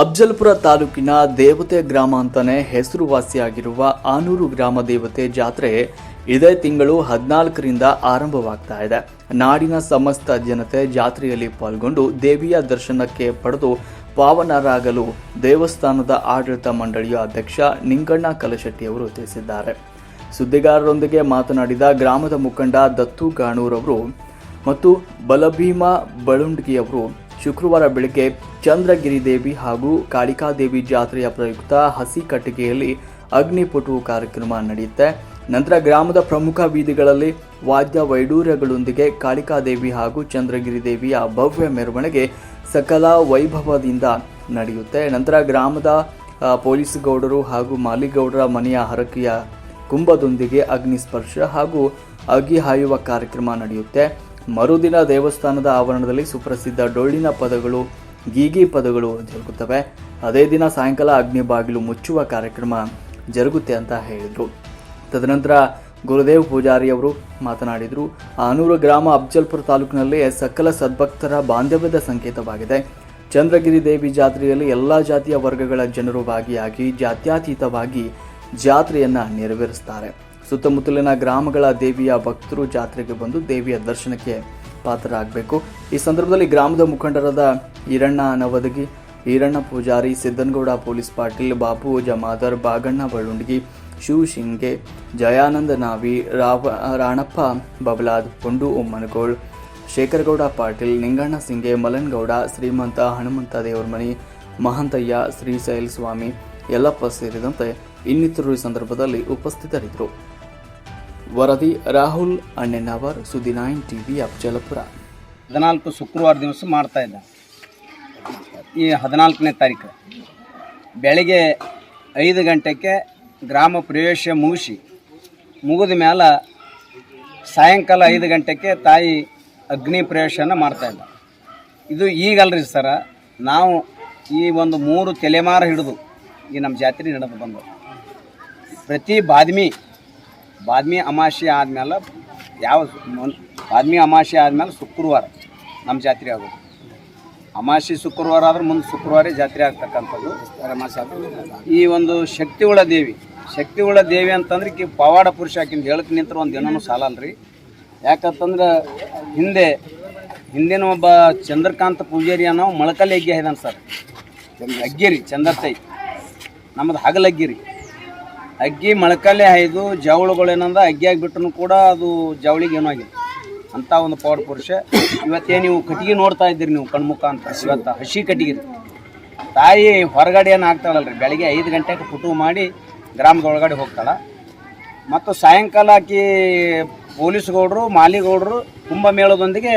ಅಫ್ಜಲ್ಪುರ ತಾಲೂಕಿನ ದೇವತೆ ಗ್ರಾಮ ಅಂತಾನೆ ಹೆಸರುವಾಸಿಯಾಗಿರುವ ಆನೂರು ಗ್ರಾಮ ದೇವತೆ ಜಾತ್ರೆ ಇದೇ ತಿಂಗಳು ಹದಿನಾಲ್ಕರಿಂದ ಆರಂಭವಾಗ್ತಾ ಇದೆ. ನಾಡಿನ ಸಮಸ್ತ ಜನತೆ ಜಾತ್ರೆಯಲ್ಲಿ ಪಾಲ್ಗೊಂಡು ದೇವಿಯ ದರ್ಶನಕ್ಕೆ ಪಡೆದು ಪಾವನರಾಗಲು ದೇವಸ್ಥಾನದ ಆಡಳಿತ ಮಂಡಳಿಯ ಅಧ್ಯಕ್ಷ ನಿಂಗಣ್ಣ ಕಲಶೆಟ್ಟಿಯವರು ತಿಳಿಸಿದ್ದಾರೆ. ಸುದ್ದಿಗಾರರೊಂದಿಗೆ ಮಾತನಾಡಿದ ಗ್ರಾಮದ ಮುಖಂಡ ದತ್ತು ಗಾಣೂರವರು ಮತ್ತು ಬಲಭೀಮ ಬಳುಂಡ್ಗಿಯವರು ಶುಕ್ರವಾರ ಬೆಳಗ್ಗೆ ಚಂದ್ರಗಿರಿ ದೇವಿ ಹಾಗೂ ಕಾಳಿಕಾದೇವಿ ಜಾತ್ರೆಯ ಪ್ರಯುಕ್ತ ಹಸಿ ಕಟ್ಟಿಗೆಯಲ್ಲಿ ಅಗ್ನಿಪುಟು ಕಾರ್ಯಕ್ರಮ ನಡೆಯುತ್ತೆ. ನಂತರ ಗ್ರಾಮದ ಪ್ರಮುಖ ಬೀದಿಗಳಲ್ಲಿ ವಾದ್ಯ ವೈಡೂರ್ಯಗಳೊಂದಿಗೆ ಕಾಳಿಕಾದೇವಿ ಹಾಗೂ ಚಂದ್ರಗಿರಿ ದೇವಿಯ ಭವ್ಯ ಮೆರವಣಿಗೆ ಸಕಲ ವೈಭವದಿಂದ ನಡೆಯುತ್ತೆ. ನಂತರ ಗ್ರಾಮದ ಪೊಲೀಸ್ ಗೌಡರು ಹಾಗೂ ಮಾಲಿಗೌಡರ ಮನೆಯ ಹರಕೆಯ ಕುಂಭದೊಂದಿಗೆ ಅಗ್ನಿ ಸ್ಪರ್ಶ ಹಾಗೂ ಅಗಿ ಹಾಯುವ ಕಾರ್ಯಕ್ರಮ ನಡೆಯುತ್ತೆ. ಮರುದಿನ ದೇವಸ್ಥಾನದ ಆವರಣದಲ್ಲಿ ಸುಪ್ರಸಿದ್ಧ ಡೊಳ್ಳಿನ ಪದಗಳು ಗೀಗಿ ಪದಗಳು ಜರುಗುತ್ತವೆ ಅದೇ ದಿನ ಸಾಯಂಕಾಲ ಅಗ್ನಿ ಬಾಗಿಲು ಮುಚ್ಚುವ ಕಾರ್ಯಕ್ರಮ ಜರುಗುತ್ತೆ ಅಂತ ಹೇಳಿದರು. ತದನಂತರ ಗುರುದೇವ್ ಪೂಜಾರಿ ಅವರು ಮಾತನಾಡಿದರು, ಆನೂರು ಗ್ರಾಮ ಅಫ್ಜಲ್ಪುರ ತಾಲೂಕಿನಲ್ಲಿ ಸಕಲ ಸದ್ಭಕ್ತರ ಬಾಂಧವ್ಯದ ಸಂಕೇತವಾಗಿದೆ. ಚಂದ್ರಗಿರಿ ದೇವಿ ಜಾತ್ರೆಯಲ್ಲಿ ಎಲ್ಲ ಜಾತಿಯ ವರ್ಗಗಳ ಜನರು ಭಾಗಿಯಾಗಿ ಜಾತ್ಯಾತೀತವಾಗಿ ಜಾತ್ರೆಯನ್ನು ನೆರವೇರಿಸ್ತಾರೆ. ಸುತ್ತಮುತ್ತಲಿನ ಗ್ರಾಮಗಳ ದೇವಿಯ ಭಕ್ತರು ಜಾತ್ರೆಗೆ ಬಂದು ದೇವಿಯ ದರ್ಶನಕ್ಕೆ ಪಾತ್ರರಾಗಬೇಕು. ಈ ಸಂದರ್ಭದಲ್ಲಿ ಗ್ರಾಮದ ಮುಖಂಡರಾದ ಈರಣ್ಣ ಅನವದಗಿ ಈರಣ್ಣ ಪೂಜಾರಿ, ಸಿದ್ದನಗೌಡ ಪೊಲೀಸ್ ಪಾಟೀಲ್, ಬಾಪು ಜಮಾದರ್, ಬಾಗಣ್ಣ ಬಳುಂಡಗಿ ಶಿವ ಶಿಂಗೆ, ಜಯಾನಂದ ನಾವಿ, ರಾವ, ರಾಣಪ್ಪ ಬಬಲಾದ್, ಪುಂಡು ಉಮ್ಮನಗೋಳ್, ಶೇಖರಗೌಡ ಪಾಟೀಲ್, ನಿಂಗಣ್ಣ ಸಿಂಗೆ, ಮಲನ್ಗೌಡ, ಶ್ರೀಮಂತ ಹನುಮಂತ ದೇವರಮನಿ, ಮಹಂತಯ್ಯ ಶ್ರೀಶೈಲ್ ಸ್ವಾಮಿ ಯಲ್ಲಪ್ಪ ಸೇರಿದಂತೆ ಇನ್ನಿತರರು ಈ ಸಂದರ್ಭದಲ್ಲಿ ಉಪಸ್ಥಿತರಿದ್ದರು. ವರದಿ, ರಾಹುಲ್ ಅಣ್ಣೆನವರ್, ಸುದ್ದಿ ನೈನ್ ಟಿವಿ ಅಪ್ಜಲಪುರ ಹದಿನಾಲ್ಕು ಶುಕ್ರವಾರ ದಿವಸ ಮಾಡ್ತಾ ಇದ್ದ. ಈ ಹದಿನಾಲ್ಕನೇ ತಾರೀಕು. ಬೆಳಗ್ಗೆ ಐದು ಗಂಟೆಗೆ ಗ್ರಾಮ ಪ್ರವೇಶ ಮುಗಿಸಿ, ಮುಗಿದ ಮೇಲೆ ಸಾಯಂಕಾಲ ಐದು ಗಂಟೆಗೆ ತಾಯಿ ಅಗ್ನಿ ಪ್ರವೇಶನ ಮಾಡ್ತಾ ಇದ್ದ ಇದು ಈಗಲ್ರಿ ಸರ, ನಾವು ಈ ಒಂದು ಮೂರು ತಲೆಮಾರು ಹಿಡಿದು ಈ ನಮ್ಮ ಜಾತ್ರೆ ನಡೆದು ಬಂದು ಪ್ರತಿ ಬಾದ್ಮಿ ಬಾದ್ಮಿ ಅಮಾಶೆ ಆದಮೇಲೆ ಯಾವ ಬಾದ್ಮಿ ಅಮಾಶೆ ಆದಮೇಲೆ ಶುಕ್ರವಾರ ನಮ್ಮ ಜಾತ್ರೆ ಆಗೋದು. ಅಮಾವಾಸ್ಯೆ ಶುಕ್ರವಾರ ಆದ್ರೆ ಮುಂದೆ ಶುಕ್ರವಾರ ಜಾತ್ರೆ ಆಗ್ತಕ್ಕಂಥದ್ದು. ಈ ಒಂದು ಶಕ್ತಿವುಳ ದೇವಿ ಶಕ್ತಿವುಳ ದೇವಿ ಅಂತಂದ್ರೆ ಕಿ ಪವಾಡ ಪುರುಷ ಆಕಿನ ಹೇಳಕ್ಕೆ ನಿಂತ್ರ ಒಂದು ದಿನನೂ ಸಾಲಲ್ರಿ ಯಾಕಂತಂದ್ರೆ ಹಿಂದೆ, ಹಿಂದಿನ ಒಬ್ಬ ಚಂದ್ರಕಾಂತ ಪೂಜಾರಿ ಅನ್ನೋ ಮೊಳಕಲ್ಲಿ ಹೆಗ್ಗೆ ಇದ್ದಾನೆ ಸರ್. ಅಗ್ಗಿರಿ ಚಂದ್ರತೈ ನಮ್ಮದು ಹಗಲಗ್ಗಿರಿ ಅಗ್ಗಿ ಮೊಳಕಲ್ಲೇ ಹಾಯ್ದು ಜವಳುಗಳೇನಂದ ಅಗ್ಗಿ ಆಗಿಬಿಟ್ರು ಕೂಡ ಅದು ಜವಳಿಗೆ ಏನೂ ಆಗಿಲ್ಲ. ಅಂತ ಒಂದು ಪವಾಡ ಪುರುಷ ಇವತ್ತೇ ನೀವು ಕಟ್ಟಿಗೆ ನೋಡ್ತಾ ಇದ್ದೀರಿ ನೀವು ಕಣ್ಮುಖ ಅಂತ. ಇವತ್ತು ಹಸಿ ಕಟ್ಟಿಗೆ. ತಾಯಿ ಹೊರಗಡೆ ಏನು ಆಗ್ತಾಳಲ್ರಿ? ಬೆಳಗ್ಗೆ ಐದು ಗಂಟೆಗೆ ಪುಟು ಮಾಡಿ ಗ್ರಾಮದ ಒಳಗಡೆ ಹೋಗ್ತಾಳೆ. ಮತ್ತು ಸಾಯಂಕಾಲ ಆಕಿ ಪೊಲೀಸ್ ಗೌಡರು ಮಾಲಿಗೌಡರು ಕುಂಭಮೇಳದೊಂದಿಗೆ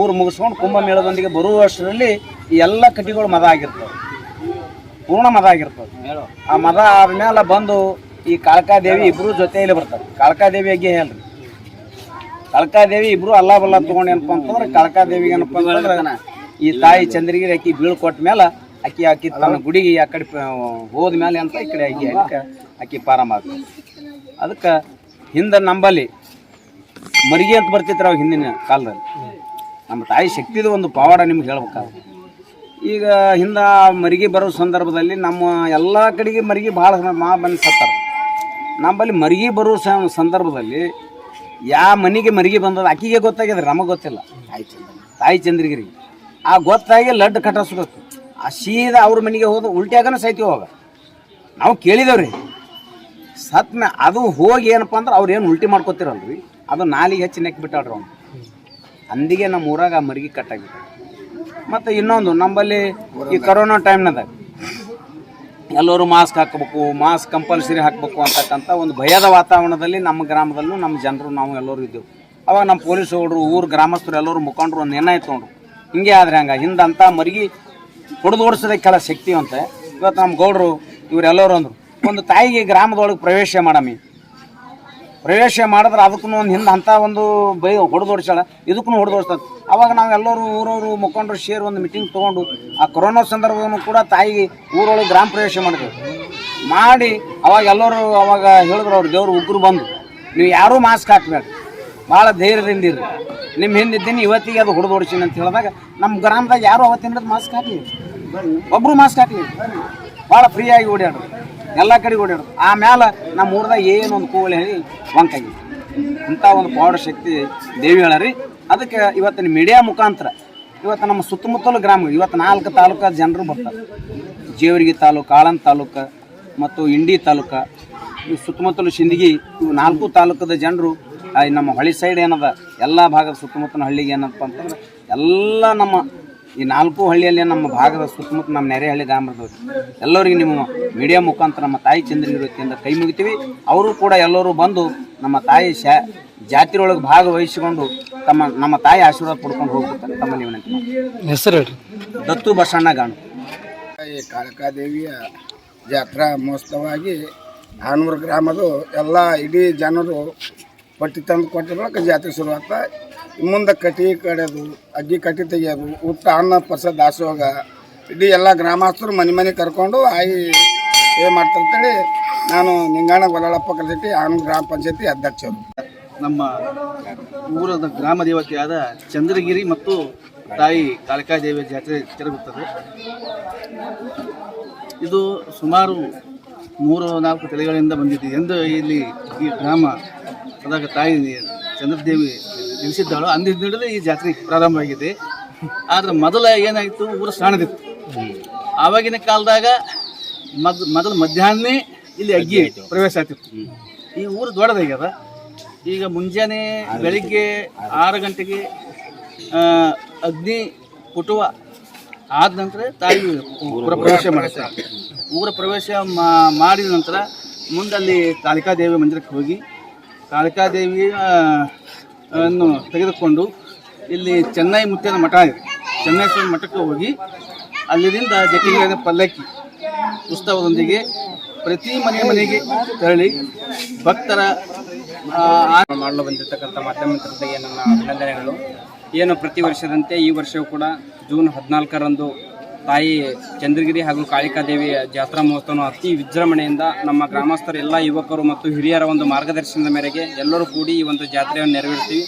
ಊರು ಮುಗಿಸ್ಕೊಂಡು ಕುಂಭಮೇಳದೊಂದಿಗೆ ಬರುವ ವರ್ಷದಲ್ಲಿ ಈ ಎಲ್ಲ ಕಟ್ಟಿಗಳು ಮದ ಆಗಿರ್ತವೆ. ಪೂರ್ಣ ಮದ ಆಗಿರ್ತವೆ. ಆ ಮದ ಆದ್ಮೇಲೆ ಬಂದು ಈ ಕಾಳಕಾದೇವಿ ಇಬ್ಬರು ಜೊತೆಯಲ್ಲಿ ಬರ್ತಾರೆ. ಕಾಳಕಾದೇವಿ ಅಗ್ಗೆ ಹೇಳ್ರಿ. ಕಾಳಕಾದೇವಿ ಇಬ್ರು ಅಲ್ಲ ಬಲ್ಲ ತಗೊಂಡು ಏನಪ್ಪ ಅಂತಂದ್ರೆ ಕಳಕಾದೇವಿಗೆ ಏನಪ್ಪ ಅಂತಂದ್ರೆ ಈ ತಾಯಿ ಚಂದ್ರಗಿರಿ ಅಕ್ಕಿ ಬೀಳ್ಕೊಟ್ಟ ಮೇಲೆ ಅಕ್ಕಿ ಅಕ್ಕಿ ತನ್ನ ಗುಡಿಗೆ ಆ ಕಡೆ ಪ- ಹೋದ ಮೇಲೆ ಅಂತ ಈ ಕಡೆ ಅಕ್ಕಿ ಅದಕ್ಕೆ ಅಕ್ಕಿ ಪಾರಂಭ ಆಗ್ತದೆ ಅದಕ್ಕೆ ಹಿಂದೆ ನಂಬಲ್ಲಿ ಮರಿಗೆ ಅಂತ ಬರ್ತಿತ್ತು ಅವಾಗ ಹಿಂದಿನ ಕಾಲದಲ್ಲಿ. ನಮ್ಮ ತಾಯಿ ಶಕ್ತಿದು ಒಂದು ಪವಾಡ ನಿಮ್ಗೆ ಹೇಳ್ಬೇಕಾದ್ರೆ. ಈಗ ಹಿಂದೆ ಮರಿಗೆ ಬರೋ ಸಂದರ್ಭದಲ್ಲಿ ನಮ್ಮ ಎಲ್ಲ ಕಡೆಗೆ ಮರಿಗೆ ಭಾಳ ಮಾ ಬಂದು ಸತ್ತಾರೆ ನಮ್ಮಲ್ಲಿ ಮರಿಗೆ ಬರೋ ಸಂದರ್ಭದಲ್ಲಿ ಯಾವ ಮನೆಗೆ ಮರಿಗೆ ಬಂದದ ಆಕಿಗೆ ಗೊತ್ತಾಗ್ಯದ, ನಮಗೆ ಗೊತ್ತಿಲ್ಲ. ತಾಯಿ ಚಂದ್ರಗಿರಿ ಆ ಗೊತ್ತಾಗಿ ಲಡ್ಡು ಕಟ್ಟಿಸ್ಬೇಕು ಆ ಸೀದಾ ಅವ್ರ ಮನೆಗೆ ಹೋದ ಉಲ್ಟಿಯಾಗನ ಸೈತಿ ಹೋಗ. ನಾವು ಕೇಳಿದೇವ್ರಿ, ಸತ್ನ ಅದು ಹೋಗಿ ಏನಪ್ಪ ಅಂದ್ರೆ ಅವ್ರು ಏನು ಉಲ್ಟಿ ಮಾಡ್ಕೊತಿರಲ್ರಿ? ಅದು ನಾಲಿಗೆ ಹೆಚ್ಚು ನೆಕ್ ಬಿಟ್ಟಾಡ್ರಿ ಅವ್ನು. ಅಂದಿಗೆ ನಮ್ಮ ಊರಾಗ ಆ ಮರಿಗೆ ಕಟ್ಟಾಗಿತ್ತು ಮತ್ತು ಇನ್ನೊಂದು, ನಂಬಲ್ಲಿ ಈ ಕರೋನಾ ಟೈಮ್ನದಾಗ ಎಲ್ಲರೂ ಮಾಸ್ಕ್ ಹಾಕಬೇಕು, ಮಾಸ್ಕ್ ಕಂಪಲ್ಸರಿ ಹಾಕಬೇಕು ಅಂತಕ್ಕಂಥ ಒಂದು ಭಯದ ವಾತಾವರಣದಲ್ಲಿ ನಮ್ಮ ಗ್ರಾಮದಲ್ಲೂ ನಮ್ಮ ಜನರು ನಾವು ಎಲ್ಲರೂ ಇದ್ದೆವು. ಅವಾಗ ನಮ್ಮ ಪೊಲೀಸ್ ಹುಡುಗರು ಊರು ಗ್ರಾಮಸ್ಥರು ಎಲ್ಲರೂ ಮುಖಂಡರು ಒಂದು ನಿರ್ಣಯ ತೊಗೊಂಡ್ರು ಹಿಂಗೆ ಆದ್ರೆ ಹಂಗೆ, ಹಿಂದಂತ ಮರಿಗಿ ಹೊಡೆದು ಓಡಿಸೋದಕ್ಕೆ ಕೆಲ ಶಕ್ತಿ ಅಂತ. ಇವತ್ತು ನಮ್ಮ ಗೌಡರು ಇವರೆಲ್ಲರೂ ಅಂದರು, ಒಂದು ತಾಯಿಗೆ ಗ್ರಾಮದೊಳಗೆ ಪ್ರವೇಶ ಮಾಡಮಿ. ಪ್ರವೇಶ ಮಾಡಿದ್ರೆ ಅದಕ್ಕೂ ಒಂದು ಹಿಂದೆ ಅಂಥ ಒಂದು ಬೈ ಹೊಡೆದೋಡ್ಸಾಳ ಇದಕ್ಕೂ ಹೊಡೆದು ಓಡಿಸ್ತದೆ ಅವಾಗ ನಾವು ಎಲ್ಲರೂ ಊರವರು ಮುಖಂಡರು ಸೇರಿ ಒಂದು ಮೀಟಿಂಗ್ ತೊಗೊಂಡು ಆ ಕೊರೋನಾ ಸಂದರ್ಭವನ್ನು ಕೂಡ ತಾಯಿ ಊರೊಳಗೆ ಗ್ರಾಮ ಪ್ರವೇಶ ಮಾಡಿದ್ರು. ಮಾಡಿ ಅವಾಗ ಎಲ್ಲರೂ ಅವಾಗ ಹೇಳಿದ್ರು ಅವ್ರು ದೇವ್ರು ಉಗ್ರು ಬಂದು, ನೀವು ಯಾರೂ ಮಾಸ್ಕ್ ಹಾಕ್ಬೇಡ. ಭಾಳ ಧೈರ್ಯದಿಂದ ಇರ್ರಿ. ನಿಮ್ಮ ಹಿಂದಿದ್ದೀನಿ ಇವತ್ತಿಗೆ ಅದು ಹೊಡೆದು ಓಡಿಸಿನಿ ಅಂತ ಹೇಳಿದಾಗ ನಮ್ಮ ಗ್ರಾಮದಾಗ ಯಾರು ಅವತ್ತಿನ ಮಾಸ್ಕ್ ಹಾಕಲಿ ಒಬ್ರು ಮಾಸ್ಕ್ ಹಾಕಿ ಭಾಳ ಫ್ರೀಯಾಗಿ ಓಡಾಡ್ರು. ಎಲ್ಲ ಕಡೆ ಓಡಾಡ್ರು. ಆಮೇಲೆ ನಮ್ಮ ಊರ್ದಾಗ ಏನೊಂದು ಕೋಳಿ ಹೇಳಿ ವಂಕಾಗಿ ಇಂಥ ಒಂದು ಪೌಡ ಶಕ್ತಿ ದೇವಿ ಹೇಳರಿ ಅದಕ್ಕೆ ಇವತ್ತಿನ ಮೀಡಿಯಾ ಮುಖಾಂತರ ಇವತ್ತು ನಮ್ಮ ಸುತ್ತಮುತ್ತಲು ಗ್ರಾಮ ಇವತ್ತು ನಾಲ್ಕು ತಾಲೂಕು ಜನರು ಬರ್ತಾರೆ. ಜೇವರ್ಗಿ ತಾಲೂಕು, ಆಳಂದ್ ತಾಲೂಕು ಮತ್ತು ಇಂಡಿ ತಾಲೂಕು. ಈ ಸುತ್ತಮುತ್ತಲು ಸಿಂದಗಿ ಇವು ನಾಲ್ಕು ತಾಲೂಕದ ಜನರು ನಮ್ಮ ಹಳ್ಳಿ ಸೈಡ್ ಏನದ, ಎಲ್ಲ ಭಾಗದ ಸುತ್ತಮುತ್ತಲ ಹಳ್ಳಿಗೆ ಏನಪ್ಪ ಅಂತಂದ್ರೆ, ಎಲ್ಲ ನಮ್ಮ ಈ ನಾಲ್ಕು ಹಳ್ಳಿಯಲ್ಲಿ ನಮ್ಮ ಭಾಗದ ಸುತ್ತಮುತ್ತ ನಮ್ಮ ನೆರೆಹಳ್ಳಿ ಗ್ರಾಮದವ್ರು. ಎಲ್ಲರಿಗೆ ನಿಮ್ಮ ಮೀಡಿಯಾ ಮುಖಾಂತರ ನಮ್ಮ ತಾಯಿ ಚಂದ್ರಗಿರಿ ವತಿಯಿಂದ ಕೈ ಮುಗಿತೀವಿ. ಅವರು ಕೂಡ ಎಲ್ಲರೂ ಬಂದು ನಮ್ಮ ತಾಯಿ ಶಾ ಜಾತಿರೊಳಗೆ ಭಾಗವಹಿಸಿಕೊಂಡು ತಮ್ಮ ನಮ್ಮ ತಾಯಿ ಆಶೀರ್ವಾದ ಪಡ್ಕೊಂಡು ಹೋಗ್ತಾರೆ ತಮ್ಮ ವಿನಂತಿ. ಹೆಸರು ದತ್ತು ಬಸಣ್ಣ ಗಾಣು ಈ ಕಾಳಕಾದೇವಿಯ ಜಾತ್ರಾ ಮಹೋತ್ಸವವಾಗಿ ಆನೂರು ಗ್ರಾಮದ ಎಲ್ಲ ಇಡೀ ಜನರು ಪಟ್ಟಿ ತಂದು ಕೊಟ್ಟ ಬಳಿಕ ಜಾತ್ರೆ ಶುರುವಾಗ್ತ ಮುಂದೆ ಕಟ್ಟಿ ಕಡಿಯೋದು ಅಗ್ಗಿ ಕಟ್ಟಿ ತೆಗಿಯೋದು ಊಟ ಅನ್ನ ಪ್ರಸಾದ ದಾಸೋಗ ಇಡೀ ಎಲ್ಲ ಗ್ರಾಮಸ್ಥರು ಮನೆ ಮನೆ ಕರ್ಕೊಂಡು ಆಯಿ ಏನು ಮಾಡ್ತಂತೇಳಿ ನಾನು ನಿಂಗಾಣ ಗೊಲ್ಲಪ್ಪ ಕರೆದಿಟ್ಟು ಆನಂದ್ ಗ್ರಾಮ ಪಂಚಾಯತಿ ಅಧ್ಯಕ್ಷರು. ನಮ್ಮ ಊರದ ಗ್ರಾಮ ದೇವತೆಯಾದ ಚಂದ್ರಗಿರಿ ಮತ್ತು ತಾಯಿ ಕಾಳಿಕಾದೇವಿಯ ಜಾತ್ರೆ ಜರುಗುತ್ತದೆ. ಇದು ಸುಮಾರು ಮೂರು ನಾಲ್ಕು ತಲೆಗಳಿಂದ ಬಂದಿದೆ ಎಂದು ಇಲ್ಲಿ ಈ ಗ್ರಾಮ ಅದಾಗ ತಾಯಿ ಚಂದ್ರದೇವಿ ನಿಲ್ಲಿಸಿದ್ದಾಳು ಅಂದಿನಿಂದಲೇ ಈ ಜಾತ್ರೆ ಪ್ರಾರಂಭವಾಗಿದೆ. ಆದರೆ ಮೊದಲ ಏನಾಯಿತು? ಊರು ಸಣ್ಣದಿತ್ತು ಆವಾಗಿನ ಕಾಲದಾಗ ಮದ್ ಮೊದಲು ಮಧ್ಯಾಹ್ನ ಇಲ್ಲಿ ಅಗ್ಗಿ ಪ್ರವೇಶ ಆಗ್ತಿತ್ತು ಈ ಊರು ದೊಡ್ಡದಾಗ್ಯದ. ಈಗ ಮುಂಜಾನೆ ಬೆಳಿಗ್ಗೆ ಆರು ಗಂಟೆಗೆ ಅಗ್ನಿ ಕುಟುವ ಆದ ನಂತರ ತಾಯಿ ಊರ ಪ್ರವೇಶ ಮಾಡ್ತಾರೆ ಊರ ಪ್ರವೇಶ ಮಾಡಿದ ನಂತರ ಮುಂದಲ್ಲಿ ಕಾಳಿಕಾದೇವಿ ಮಂದಿರಕ್ಕೆ ಹೋಗಿ ಕಾಳಿಕಾದೇವಿ ಅನ್ನು ತೆಗೆದುಕೊಂಡು ಇಲ್ಲಿ ಚೆನ್ನೈ ಮುತ್ತಿನ ಮಠ ಇದೆ. ಚೆನ್ನೈ ಮಠಕ್ಕೆ ಹೋಗಿ ಅಲ್ಲಿಂದ ಜಟಿಗೆ ಪಲ್ಲಕ್ಕಿ ಉತ್ಸವದೊಂದಿಗೆ ಪ್ರತಿ ಮನೆ ಮನೆಗೆ ತೆರಳಿ ಭಕ್ತರ ಮಾಡಲು ಬಂದಿರತಕ್ಕಂಥ ಮಾಧ್ಯಮ ಮಿತ್ರರಿಗೆ ನನ್ನ ಅಭಿನಂದನೆಗಳು. ಏನು ಪ್ರತಿ ವರ್ಷದಂತೆ ಈ ವರ್ಷವೂ ಕೂಡ ಜೂನ್ ಹದಿನಾಲ್ಕರಂದು ತಾಯಿ ಚಂದ್ರಗಿರಿ ಹಾಗೂ ಕಾಳಿಕಾದೇವಿಯ ಜಾತ್ರಾ ಮಹೋತ್ಸವವನ್ನು ಅತಿ ವಿಜೃಂಭಣೆಯಿಂದ ನಮ್ಮ ಗ್ರಾಮಸ್ಥರ, ಎಲ್ಲ ಯುವಕರು ಮತ್ತು ಹಿರಿಯರ ಒಂದು ಮಾರ್ಗದರ್ಶನದ ಮೇರೆಗೆ ಎಲ್ಲರೂ ಕೂಡಿ ಈ ಒಂದು ಜಾತ್ರೆಯನ್ನು ನೆರವೇರಿಸ್ತೀವಿ.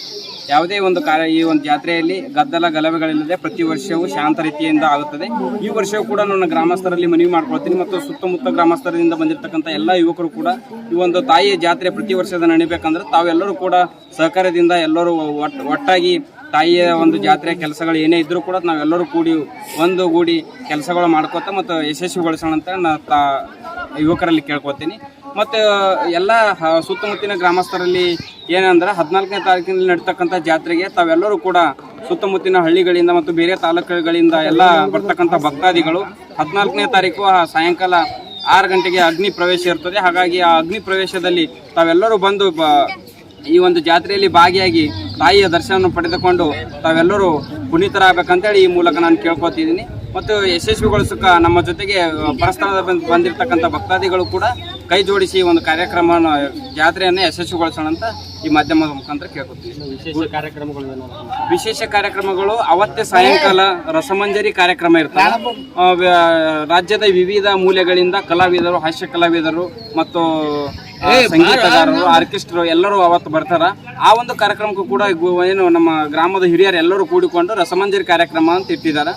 ಯಾವುದೇ ಒಂದು ಕಾರ್ಯ ಈ ಒಂದು ಜಾತ್ರೆಯಲ್ಲಿ ಗದ್ದಲ ಗಲಭೆಗಳಿಲ್ಲದೆ ಪ್ರತಿ ವರ್ಷವೂ ಶಾಂತ ರೀತಿಯಿಂದ ಆಗುತ್ತದೆ. ಈ ವರ್ಷವೂ ಕೂಡ ನನ್ನ ಗ್ರಾಮಸ್ಥರಲ್ಲಿ ಮನವಿ ಮಾಡ್ಕೊಳ್ತೀನಿ ಮತ್ತು ಸುತ್ತಮುತ್ತ ಗ್ರಾಮಸ್ಥರಿಂದ ಬಂದಿರತಕ್ಕಂಥ ಎಲ್ಲ ಯುವಕರು ಕೂಡ ಈ ಒಂದು ತಾಯಿಯ ಜಾತ್ರೆ ಪ್ರತಿ ವರ್ಷದ ನಡಿಬೇಕಂದ್ರೆ ತಾವೆಲ್ಲರೂ ಕೂಡ ಸಹಕಾರದಿಂದ ಎಲ್ಲರೂ ಒಟ್, ಒಟ್ಟಾಗಿ ತಾಯಿಯ ಒಂದು ಜಾತ್ರೆಯ ಕೆಲಸಗಳು ಏನೇ ಇದ್ರೂ ಕೂಡ ನಾವೆಲ್ಲರೂ ಕೂಡಿ ಒಂದು ಗೂಡಿ ಕೆಲಸಗಳು ಮಾಡ್ಕೋತ ಮತ್ತು ಯಶಸ್ವಿಗೊಳಿಸೋಣ ಅಂತ ನಾ ತಾ, ಯುವಕರಲ್ಲಿ ಕೇಳ್ಕೊತೀನಿ ಮತ್ತು, ಎಲ್ಲ ಸುತ್ತಮುತ್ತಿನ ಗ್ರಾಮಸ್ಥರಲ್ಲಿ ಏನಂದ್ರೆ ಹದಿನಾಲ್ಕನೇ ತಾರೀಕಿನಲ್ಲಿ ನಡೀತಕ್ಕಂಥ ಜಾತ್ರೆಗೆ ತಾವೆಲ್ಲರೂ ಕೂಡ ಸುತ್ತಮುತ್ತಿನ ಹಳ್ಳಿಗಳಿಂದ ಮತ್ತು ಬೇರೆ ತಾಲೂಕುಗಳಿಂದ ಎಲ್ಲ ಬರ್ತಕ್ಕಂಥ ಭಕ್ತಾದಿಗಳು ಹದಿನಾಲ್ಕನೇ ತಾರೀಕು ಸಾಯಂಕಾಲ ಆರು ಗಂಟೆಗೆ ಅಗ್ನಿ ಪ್ರವೇಶ ಇರ್ತದೆ. ಹಾಗಾಗಿ ಆ ಅಗ್ನಿ ಪ್ರವೇಶದಲ್ಲಿ ತಾವೆಲ್ಲರೂ ಬಂದು ಈ ಒಂದು ಜಾತ್ರೆಯಲ್ಲಿ ಭಾಗಿಯಾಗಿ ತಾಯಿಯ ದರ್ಶನವನ್ನು ಪಡೆದುಕೊಂಡು ತಾವೆಲ್ಲರೂ ಪುನೀತರಾಗಬೇಕಂತೇಳಿ ಈ ಮೂಲಕ ನಾನು ಕೇಳ್ಕೊತಿದ್ದೀನಿ. ಮತ್ತು ಯಶಸ್ವಿಗೊಳಿಸಕ ನಮ್ಮ ಜೊತೆಗೆ ಪರಸ್ಥಳದ ಬಂದು ಬಂದಿರತಕ್ಕಂಥ ಭಕ್ತಾದಿಗಳು ಕೂಡ ಕೈ ಜೋಡಿಸಿ ಈ ಒಂದು ಕಾರ್ಯಕ್ರಮ ಜಾತ್ರೆಯನ್ನು ಯಶಸ್ವಿಗೊಳಿಸೋಣ ಅಂತ ಈ ಮಾಧ್ಯಮದ ಮುಖಾಂತರ ಕೇಳ್ಕೊತೀವಿ. ವಿಶೇಷ ಕಾರ್ಯಕ್ರಮಗಳು ವಿಶೇಷ ಕಾರ್ಯಕ್ರಮಗಳು ಅವತ್ತೇ ಸಾಯಂಕಾಲ ರಸಮಂಜರಿ ಕಾರ್ಯಕ್ರಮ ಇರ್ತವೆ ರಾಜ್ಯದ ವಿವಿಧ ಮೂಲೆಗಳಿಂದ ಕಲಾವಿದರು ಹಾಸ್ಯ ಕಲಾವಿದರು ಮತ್ತು ಸಂಗೀತಗಾರರು ಆರ್ಕೆಸ್ಟ್ರು ಎಲ್ಲರೂ ಅವತ್ತು ಬರ್ತಾರ. ಆ ಒಂದು ಕಾರ್ಯಕ್ರಮಕ್ಕೂ ಕೂಡ ಏನು ನಮ್ಮ ಗ್ರಾಮದ ಹಿರಿಯರು ಎಲ್ಲರೂ ಕೂಡಿಕೊಂಡು ರಸಮಂಜರಿ ಕಾರ್ಯಕ್ರಮ ಅಂತ ಇಟ್ಟಿದ್ದಾರೆ.